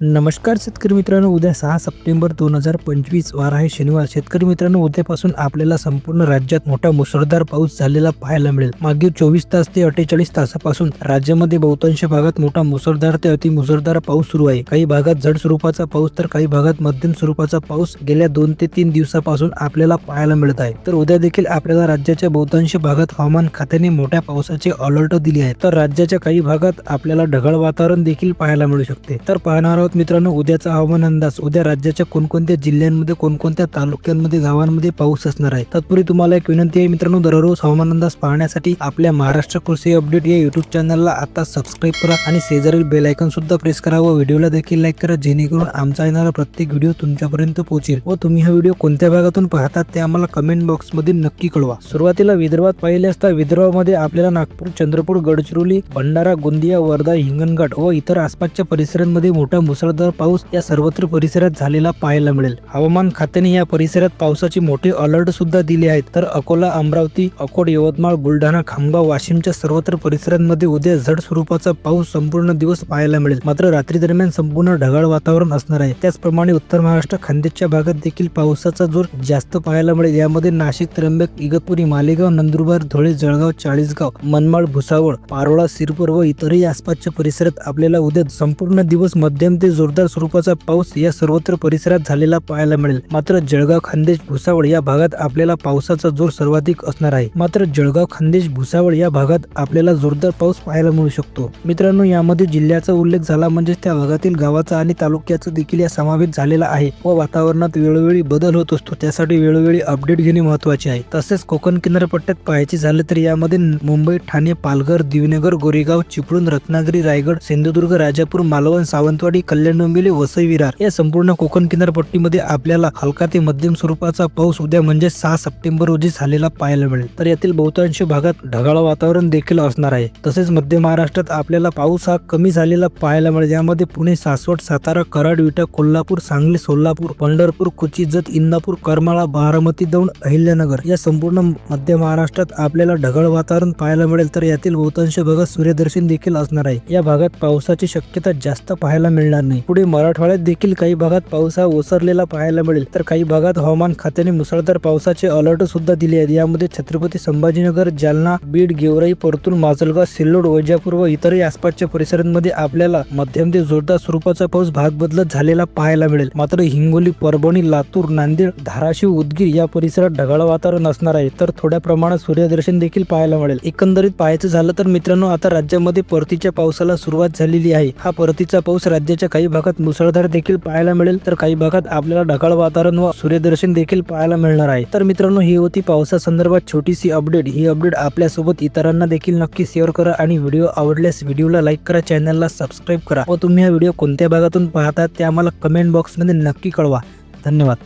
नमस्कार शेतकरी मित्रांनो उद्या सहा सप्टेंबर दोन हजार पंचवीस वार आहे शनिवार. शेतकरी मित्रांनो उद्यापासून आपल्याला संपूर्ण राज्यात मोठा मुसळधार पाऊस झालेला पाहायला मिळेल. मागील चोवीस तास ते अठ्ठेचाळीस तासापासून राज्यामध्ये बहुतांश भागात मोठा मुसळधार ते अति मुसळधार पाऊस सुरू आहे. काही भागात जड स्वरूपाचा पाऊस तर काही भागात मध्यम स्वरूपाचा पाऊस गेल्या दोन ते तीन दिवसापासून आपल्याला पाहायला मिळत आहे. तर उद्या देखील आपल्याला राज्याच्या बहुतांश भागात हवामान खात्याने मोठ्या पावसाचे अलर्ट दिले आहे तर राज्याच्या काही भागात आपल्याला ढगाळ वातावरण देखील पाहायला मिळू शकते. तर पाहणार आहोत मित्रांनो उद्याचा हवामान अंदाज. उद्या राज्याच्या कोणकोणत्या जिल्ह्यांमध्ये कोणकोणत्या तालुक्यांमध्ये गावांमध्ये पाऊस असणार आहे? तत्पूर्वी तुम्हाला एक विनंती आहे मित्रांनो दररोज हवामान अंदाज पाहण्यासाठी आपल्या महाराष्ट्र कृषी अपडेट या युट्यूब चॅनलला आता सबस्क्राईब करा आणि शेजारील बेल सुद्धा प्रेस करा व व्हिडिओला देखील लाईक करा जेणेकरून आमचा येणारा प्रत्येक व्हिडिओ तुमच्यापर्यंत पोहोचेल. व तुम्ही हा व्हिडिओ कोणत्या भागातून पाहतात ते आम्हाला कमेंट बॉक्समध्ये नक्की कळवा. सुरुवातीला विदर्भात पाहिले असता विदर्भामध्ये आपल्याला नागपूर चंद्रपूर गडचिरोली भंडारा गोंदिया वर्धा हिंगणघाट व इतर आसपासच्या परिसरांमध्ये मोठा मुसळधार पाऊस या सर्वत्र परिसरात झालेला पाहायला मिळेल. हवामान खात्याने या परिसरात पावसाचे मोठे अलर्ट सुद्धा दिले आहेत तर अकोला अमरावती अकोट यवतमाळ बुलढाणा खामगाव वाशिमच्या सर्वत्र परिसरांमध्ये उद्या झड स्वरूपाचा पाऊस संपूर्ण दिवस पाहायला मिळेल. मात्र रात्री दरम्यान संपूर्ण ढगाळ वातावरण असणार आहे. त्याचप्रमाणे उत्तर महाराष्ट्र खानदेशच्या भागात देखील पावसाचा जोर जास्त पाहायला मिळेल. यामध्ये नाशिक त्र्यंबक इगतपुरी मालेगाव नंदुरबार धुळे जळगाव चाळीसगाव मनमाड भुसावळ पारोळा सिरपूर व इतरही आसपासच्या परिसरात आपल्याला उद्या संपूर्ण दिवस मध्यम ते जोरदार स्वरूपाचा पाऊस या सर्वत्र परिसरात झालेला पाहायला मिळेल. मात्र जळगाव खानदेश भुसावळ या भागात आपल्याला पावसाचा जोर सर्वाधिक असणार आहे. मात्र जळगाव खानदेश भुसावळ या भागात आपल्याला जोरदार पाऊस पाहायला मिळू शकतो. मित्रांनो यामध्ये जिल्ह्याचा उल्लेख झाला म्हणजे त्या भागातील गावाचा आणि तालुक्याचा देखील या समावेश झालेला आहे व वातावरणात वेळोवेळी बदल होत असतो. त्यासाठी वेळोवेळी अपडेट घेणे महत्त्वाचे आहे. तसेच कोकण किनारपट्ट्यात पाहायचे झाले तर यामध्ये मुंबई ठाणे पालघर दिवनगर गोरेगाव चिपळूण रत्नागिरी रायगड सिंधुदुर्ग राजापूर मालवण सावंतवाडी कल्याण डोंबिवली वसई विरार या संपूर्ण कोकण किनारपट्टीमध्ये आपल्याला हलका ते मध्यम स्वरूपाचा पाऊस उद्या म्हणजे सहा सप्टेंबर रोजी झालेला पाहायला मिळेल. तर यातील बहुतांश भागात ढगाळ वातावरण देखील असणार आहे. तसेच मध्य महाराष्ट्रात आपल्याला पाऊस हा कमी झालेला पाहायला मिळेल. यामध्ये पुणे सासवड सातारा कराड विटा कोल्हापूर सांगली सोलापूर पंढरपूर कुची जत इंदापूर करमाळा बारामती दौंड अहिल्यानगर या संपूर्ण मध्य महाराष्ट्रात आपल्याला ढगाळ वातावरण पाहायला मिळेल. तर यातील बहुतांश भागात सूर्यदर्शन देखील असणार आहे. या भागात पावसाची शक्यता जास्त पाहायला मिळणार नाही. पुढे मराठवाड्यात देखील काही भागात पाऊस हा ओसरलेला पाहायला मिळेल. तर काही भागात हवामान खात्याने मुसळधार पावसाचे अलर्ट सुद्धा दिले आहेत. यामध्ये छत्रपती संभाजीनगर जालना बीड गेवराई परतूर माजलगाव सिल्लोड वैजापूर व इतरही आसपासच्या परिसरांमध्ये आपल्याला मध्यम ते जोरदार स्वरूपाचा पाऊस भाग बदलत झालेला पाहायला मिळेल. मात्र हिंगोली परभणी लातूर नांदेड धाराशिव उदगीर या परिसरात ढगाळ वातावरण असणार आहे. तर थोड्या प्रमाणात सूर्यदर्शन देखील पाहायला मिळेल. एकंदरीत पाहायचं झालं तर मित्रांनो आता राज्यामध्ये परतीच्या पावसाला सुरुवात झालेली आहे. हा परतीचा पाऊस राज्याच्या काही भागात मुसळधार देखील पाहायला मिळेल तर काही भागात आपल्याला ढगाळ वातावरण व सूर्यदर्शन देखील पाहायला मिळणार आहे. तर मित्रांनो ही होती पावसासंदर्भात छोटीशी अपडेट ही अपडेट आपल्यासोबत इतरांना देखील नक्की शेअर करा आणि व्हिडिओ आवडल्यास व्हिडिओला लाईक करा चॅनलला सबस्क्राईब करा व तुम्ही हा व्हिडिओ कोणत्या भागातून पाहता ते आम्हाला कमेंट बॉक्समध्ये नक्की कळवा. धन्यवाद.